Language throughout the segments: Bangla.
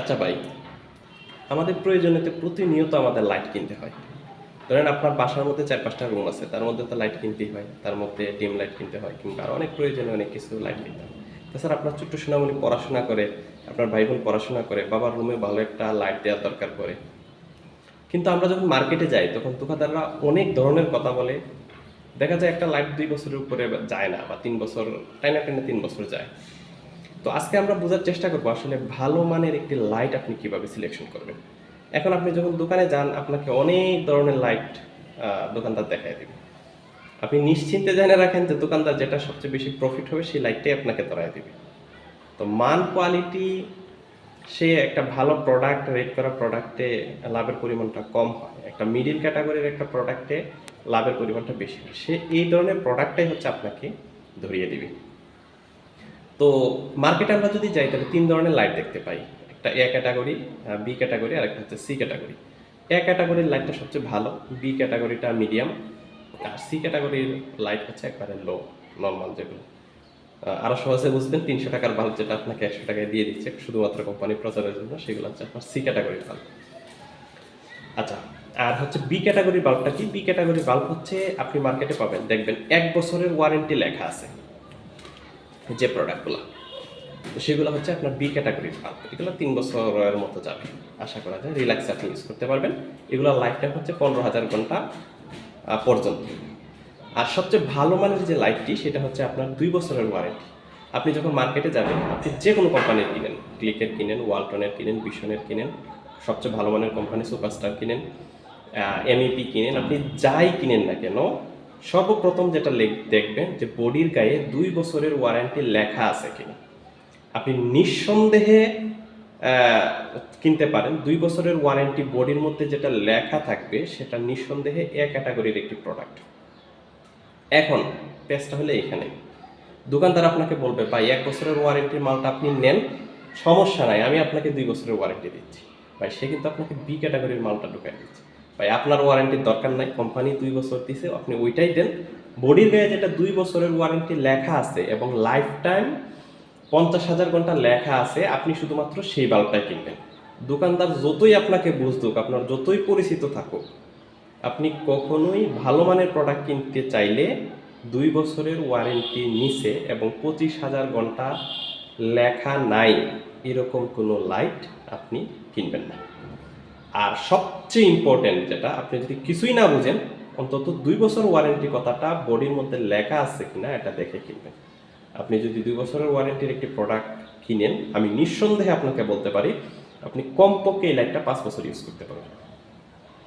আচ্ছা ভাই, আমাদের প্রয়োজনীয়তে প্রতিনিয়ত আমাদের লাইট কিনতে হয়। ধরেন আপনার বাসার মধ্যে চার পাঁচটা রুম আছে, তার মধ্যে তো লাইট কিনতেই হয়, তার মধ্যে ডিম লাইট কিনতে হয়, কিংবা অনেক প্রয়োজনে অনেক কিছু লাইট কিনতে হয়। তাছাড়া আপনার ছোট্ট সোনামণি পড়াশোনা করে, আপনার ভাই বোন পড়াশোনা করে, বাবার রুমে ভালো একটা লাইট দেওয়ার দরকার পড়ে। কিন্তু আমরা যখন মার্কেটে যাই, তখন দোকানদাররা অনেক ধরনের কথা বলে। দেখা যায় একটা লাইট দুই বছরের উপরে যায় না, বা তিন বছর টাইনা টাইনা তিন বছর যায়। তো আজকে আমরা বোঝার চেষ্টা করব আসলে ভালো মানের একটি লাইট আপনি কীভাবে সিলেকশন করবেন। এখন আপনি যখন দোকানে যান, আপনাকে অনেক ধরনের লাইট দোকানদার দেখায় দেবে। আপনি নিশ্চিন্তে জেনে রাখেন যে দোকানদার যেটা সবচেয়ে বেশি প্রফিট হবে, সেই লাইটটাই আপনাকে ধরায় দেবে। তো মান কোয়ালিটি সে একটা ভালো প্রোডাক্ট রেট করা প্রোডাক্টে লাভের পরিমাণটা কম হয়। একটা মিডিল ক্যাটাগরির একটা প্রোডাক্টে লাভের পরিমাণটা বেশি হয়। সে এই ধরনের প্রোডাক্টটাই হচ্ছে আপনাকে ধরিয়ে দিবে। তো মার্কেটে আমরা যদি যাই, তাহলে তিন ধরনের লাইট দেখতে পাই। একটা এ ক্যাটাগরি বি ক্যাটাগরি আর একটা হচ্ছে সি ক্যাটাগরি এ ক্যাটাগরির লাইটটা সবচেয়ে ভালো বি ক্যাটাগরিটা মিডিয়াম আর সি ক্যাটাগরির লাইট হচ্ছে একবারে লো নর্মাল যেগুলো। আরও সহজে বুঝবেন, তিনশো টাকার বাল্ব যেটা আপনাকে একশো টাকায় দিয়ে দিচ্ছে, শুধুমাত্র কোম্পানি প্রচারের জন্য, সেগুলো হচ্ছে আপনার সি ক্যাটাগরির বাল্ব আচ্ছা আর হচ্ছে বি ক্যাটাগরির বাল্বটা কি? বি ক্যাটাগরির বাল্ব হচ্ছে, আপনি মার্কেটে পাবেন, দেখবেন এক বছরের ওয়ারেন্টি লেখা আছে। যে প্রোডাক্টগুলো তো সেগুলো হচ্ছে আপনার বি ক্যাটাগরির বাল্ব এগুলো তিন বছরের মতো যাবে। আশা করা যায় রিল্যাক্স আপনি ইউজ করতে পারবেন। এগুলো লাইফ টাইম হচ্ছে পনেরো হাজার ঘণ্টা পর্যন্ত। আর সবচেয়ে ভালো মানের যে লাইটটি সেটা হচ্ছে আপনার দুই বছরের ওয়ারেন্টি আপনি যখন মার্কেটে যাবেন, আপনি যে কোনো কোম্পানির কিনেন। ক্লিকের কিনেন ওয়ালটনের কিনেন বিশনের কিনেন। সবচেয়ে ভালো মানের কোম্পানি সুপারস্টার কিনেন এমইপি কিনেন। আপনি যাই কিনেন না কেন সর্বপ্রথম যেটা দেখবেন যে বডির গায়ে দুই বছরের ওয়ারেন্টি লেখা আছে কিনা। আপনি নিঃসন্দেহে কিনতে পারেন। দুই বছরের ওয়ারেন্টি বডির মধ্যে যেটা লেখা থাকবে, সেটা নিঃসন্দেহে এ ক্যাটাগরির একটি প্রোডাক্ট এখন পেজটা হলে এখানে। দোকানদার আপনাকে বলবে, ভাই, এক বছরের ওয়ারেন্টির মালটা আপনি নেন। সমস্যা নাই, আমি আপনাকে দুই বছরের ওয়ারেন্টি দিচ্ছি। ভাই, সে কিন্তু আপনাকে বি ক্যাটাগরির মালটা ঢুকাই দিচ্ছে। ভাই, আপনার ওয়ারেন্টির দরকার নাই কোম্পানি দুই বছর দিছে, আপনি ওইটাই দেন। বডির গায়ে যেটা দুই বছরের ওয়ারেন্টি লেখা আছে এবং লাইফ টাইম পঞ্চাশ হাজার ঘণ্টা লেখা আছে, আপনি শুধুমাত্র সেই বাল্বটাই কিনবেন। দোকানদার যতই আপনাকে বুঝতুক আপনার যতই পরিচিত থাকুক, আপনি কখনোই ভালো মানের প্রোডাক্ট কিনতে চাইলে দুই বছরের ওয়ারেন্টি নিচে এবং পঁচিশ হাজার ঘণ্টা লেখা নাই, এরকম কোনো লাইট আপনি কিনবেন না। আর সবচেয়ে ইম্পর্টেন্ট যেটা, আপনি যদি কিছুই না বুঝেন, অন্তত দুই বছর ওয়ারেন্টি কথাটা বডির মধ্যে লেখা আছে কিনা, এটা দেখে কিনবেন। আপনি যদি দুই বছরের ওয়ারেন্টির একটি প্রোডাক্ট কিনেন, আমি নিঃসন্দেহে আপনাকে বলতে পারি, আপনি কমপক্ষে এই লাইটটা পাঁচ বছর ইউজ করতে পারবেন।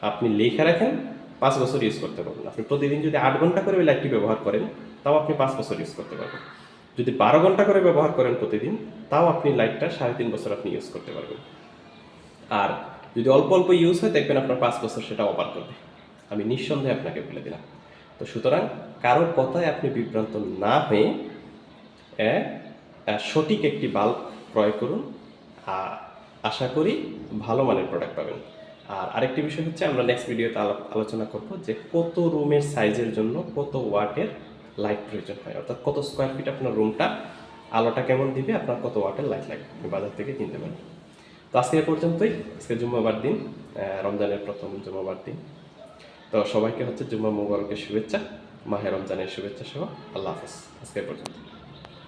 আপনি লিখে রাখেন, পাঁচ বছর ইউজ করতে পারবেন। আপনি প্রতিদিন যদি আট ঘণ্টা করে ওই লাইটটি ব্যবহার করেন, তাও আপনি পাঁচ বছর ইউজ করতে পারবেন। যদি বারো ঘণ্টা করে ব্যবহার করেন প্রতিদিন, তাও আপনি লাইটটা সাড়ে তিন বছর আপনি ইউজ করতে পারবেন। আর যদি অল্প অল্প ইউজ হয়, দেখবেন আপনার পাঁচ বছর সেটা অপার করবে। আমি নিঃসন্দেহে আপনাকে বলে দিলাম। তো সুতরাং কারোর কথায় আপনি বিভ্রান্ত না হয়ে সঠিক একটি বাল্ব ক্রয় করুন। আশা করি ভালো মানের প্রোডাক্ট পাবেন। আর আরেকটি বিষয় হচ্ছে, আমরা নেক্সট ভিডিওতে আলো- আলোচনা করব যে কত রুমের সাইজের জন্য কত ওয়াটের লাইট প্রয়োজন হয়। অর্থাৎ কত স্কোয়ার ফিট আপনার রুমটা আলোটা কেমন দিবে, আপনার কত ওয়াটের লাইট লাগবে। বাজার থেকে কিনতে পারেন তো আজকে পর্যন্তই। আজকে জুম্মাবার দিন রমজানের প্রথম জুম্মাবার দিন। তো সবাইকে হচ্ছে জুম্মা মুবারকের শুভেচ্ছা, মাহে রমজানের শুভেচ্ছা সহ। আল্লাহ হাফেজ। আজকে পর্যন্ত